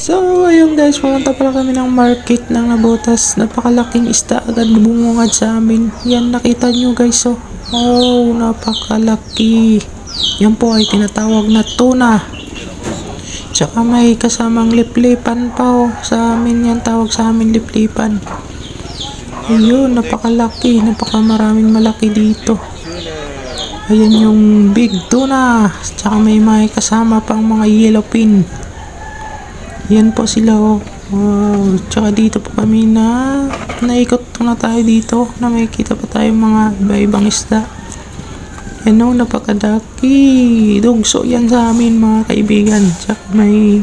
So, ayun guys, pumunta pala kami ng market ng nabotas. Napakalaking isda agad bumungad sa amin. Yan, nakita nyo guys, oh. Oh, napakalaki. Yan po ay tinatawag na tuna. Tsaka may kasamang liplipan pa, oh. Sa amin yan, tawag sa amin liplipan. Ayun, napakalaki. Napakamaraming malaki dito. Ayan yung big tuna. Tsaka may may kasama pang mga yellowfin. Yan po sila oh. Wow. Tsaka dito po kami na naikot na tayo dito na may kita pa tayong mga iba-ibang isda. Yan oh, napakadaki. Dugso yan sa amin mga kaibigan. Tsaka may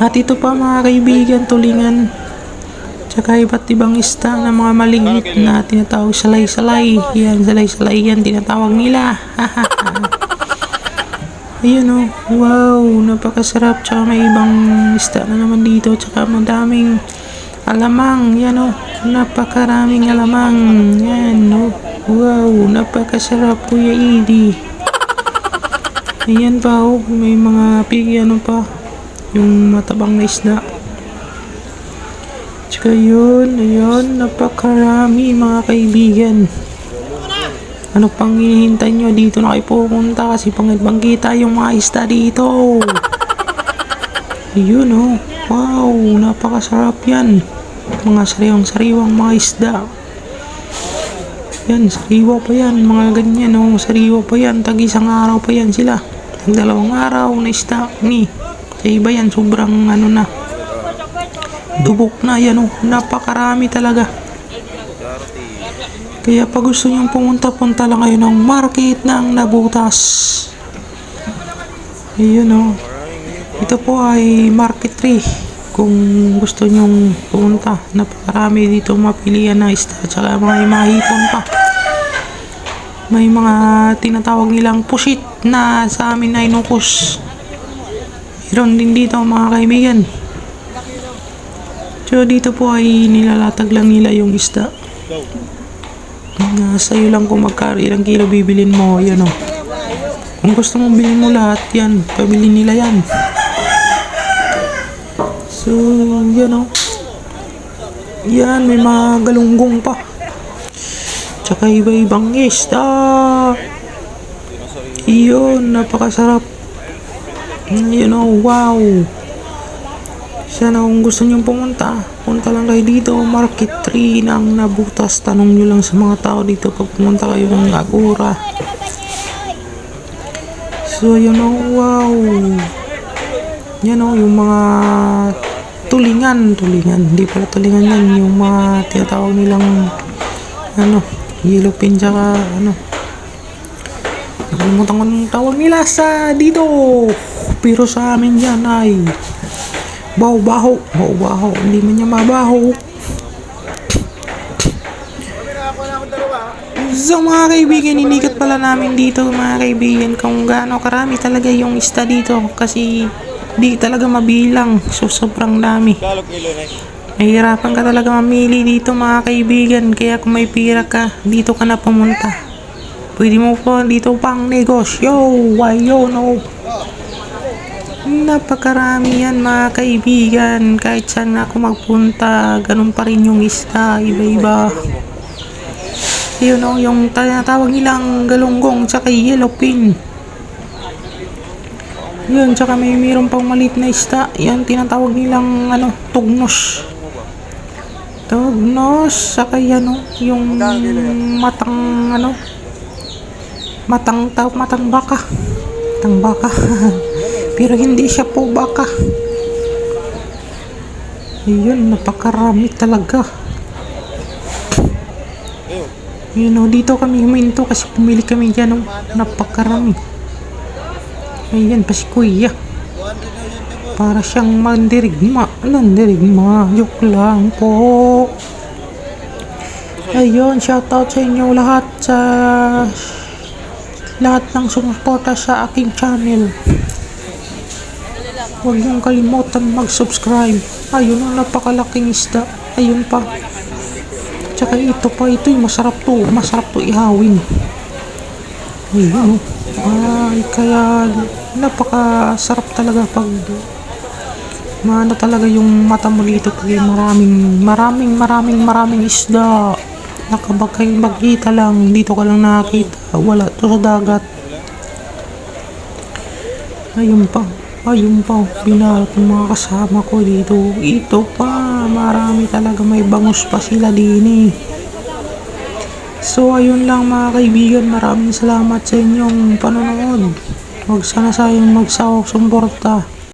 at ito pa mga kaibigan, tulingan. Tsaka iba't ibang isda na mga maliit na tinatawag salay-salay. Yan, salay-salay yan, tinatawag nila. Ayun oh, wow, napakasarap. Tsaka may ibang isda na naman dito. Tsaka madaming alamang. Yan oh, napakaraming alamang. Yan oh, wow, napakasarap Kuya Edie. Ayan pa oh, may mga pigi ano pa. Yung matabang na isda. Tsaka yun, ayun, napakarami mga kaibigan. Ano pang hinihintay nyo? Dito na kayo pupunta kasi pangit kita yung mga isda dito. Ayun oh. Wow, napakasarap yan. Mga sariwang-sariwang mga isda. Yan, sariwa pa yan. Mga ganyan oh, sariwa pa yan. Tag isang araw pa yan sila. Tag dalawang araw na isda. Ni, sa iba yan, sobrang ano na. Dubok na yan oh. Napakarami talaga. Kaya pag gusto nyong pumunta, punta lang kayo ng market ng nabutas. Ayun o. Ito po ay market 3. Kung gusto nyong pumunta, napakarami dito mapilian na isda. Tsaka mga hipon pa. May mga tinatawag nilang pusit na sa amin ay nukos. Meron din dito mga kaibigan. So dito po ay nilalatag lang nila yung isda. Nasa iyo lang kung magkano ilang kilo bibilin mo, yan o. Kung gusto mong bilhin mo lahat, yan, pabili nila yan. So, yan o. Yan, may mga galunggong pa. Tsaka iba-ibang isda. Iyon, napakasarap. Yun o, wow. Sana kung gusto nyo pumunta, punta lang kayo dito, Market 3 ng nabutas. Tanong nyo lang sa mga tao dito pag pumunta kayo ng Agora. So, yun o, wow. Yan o, yung mga tulingan, tulingan. Hindi pala tulingan yan, yung mga tinatawag nilang, ano, yellowfin tsaka, ano, nakalimutan ko ng tawag nila sa dito. Pero sa amin yan ay Baho-baho. Baho-baho. Hindi man niya mabaho. So mga kaibigan, inikat pala namin dito mga kaibigan kung gaano karami talaga yung isda dito kasi di talaga mabilang. So sobrang dami. Nahihirapan ka talaga mamili dito mga kaibigan kaya kung may pira ka, dito ka na pumunta. Pwede mo po dito pang negosyo. Why yo no? Napakarami yan mga kaibigan. Kahit saan ako magpunta, ganun pa rin yung isda, iba-iba. Yun o, yung tinatawag nilang galunggong, tsaka yellowfin. Yun, tsaka may mayroon pang maliit na isda. Yan, tinatawag nilang ano, tugnos. Tugnos, saka yan o, yung matang ano, matang, ta- matang baka. Matang baka. Pero hindi siya po baka. Ayun, napakarami talaga. Yun o, dito kami huminto kasi pumili kami dyan o. Napakarami. Ayan pa si kuya. Para siyang mandirigma. Nandirigma. Joke lang po. Ayun, shoutout sa inyo lahat sa lahat ng sumuporta sa aking channel. Huwag niyong kalimutan mag-subscribe. Ayun ang napakalaking isda. Ayun pa. Tsaka ito pa, ito yung masarap to. Masarap to ihawin. Ayun. Ay, kaya napakasarap talaga pag Maano talaga yung mata mo dito pag maraming, maraming, maraming, maraming isda. Nakabag kayo magkita lang, dito ka lang nakakita. Wala to sa dagat. Ayun pa, ayun pa, binarot ng mga kasama ko dito. Ito pa, marami talaga may bangus pa sila din eh. So ayun lang mga kaibigan, maraming salamat sa inyong panonood. Huwag sana sayang magsawa suporta.